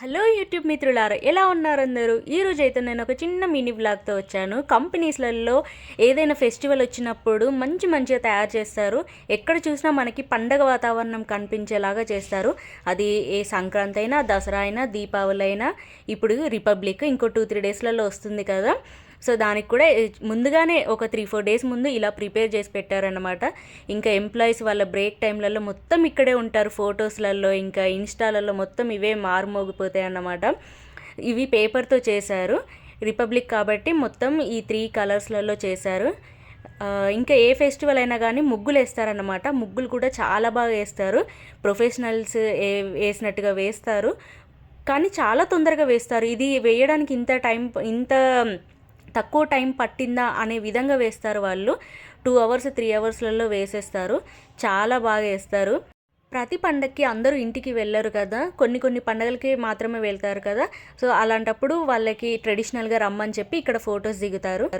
Hello YouTube మిత్రులారా ఎలా ఉన్నారు అందరూ? ఈరోజు అయితే నేను ఒక చిన్న మినీ బ్లాగ్తో వచ్చాను. కంపెనీస్లలో ఏదైనా ఫెస్టివల్ వచ్చినప్పుడు మంచి మంచిగా తయారు చేస్తారు. ఎక్కడ చూసినా మనకి పండగ వాతావరణం కనిపించేలాగా చేస్తారు. అది ఏ సంక్రాంతి అయినా దసరా అయినా దీపావళి అయినా ఇప్పుడు రిపబ్లిక్ ఇంకో టూ త్రీ డేస్లలో వస్తుంది కదా. సో దానికి కూడా ముందుగానే ఒక త్రీ ఫోర్ డేస్ ముందు ఇలా ప్రిపేర్ చేసి పెట్టారనమాట ఇంకా ఎంప్లాయీస్ వాళ్ళ బ్రేక్ టైంలలో మొత్తం ఇక్కడే ఉంటారు ఫొటోస్లలో ఇంకా ఇన్స్టాలలో మొత్తం ఇవే మారుమోగిపోతాయి అన్నమాట ఇవి పేపర్తో చేశారు. రిపబ్లిక్ కాబట్టి మొత్తం ఈ త్రీ కలర్స్లలో చేశారు. ఇంకా ఏ ఫెస్టివల్ అయినా కానీ ముగ్గులు వేస్తారనమాట ముగ్గులు కూడా చాలా బాగా వేస్తారు. ప్రొఫెషనల్స్ ఏ వేసినట్టుగా వేస్తారు. కానీ చాలా తొందరగా వేస్తారు. ఇది వేయడానికి ఇంత టైం ఇంత తక్కువ టైం పట్టిందా అనే విధంగా వేస్తారు వాళ్ళు. టూ అవర్స్ త్రీ అవర్స్లలో వేసేస్తారు. చాలా బాగా వేస్తారు. ప్రతి పండక్కి అందరూ ఇంటికి వెళ్ళరు కదా. కొన్ని కొన్ని పండగలకి మాత్రమే వెళ్తారు కదా. సో అలాంటప్పుడు వాళ్ళకి ట్రెడిషనల్గా రమ్మని చెప్పి ఇక్కడ ఫొటోస్ దిగుతారు.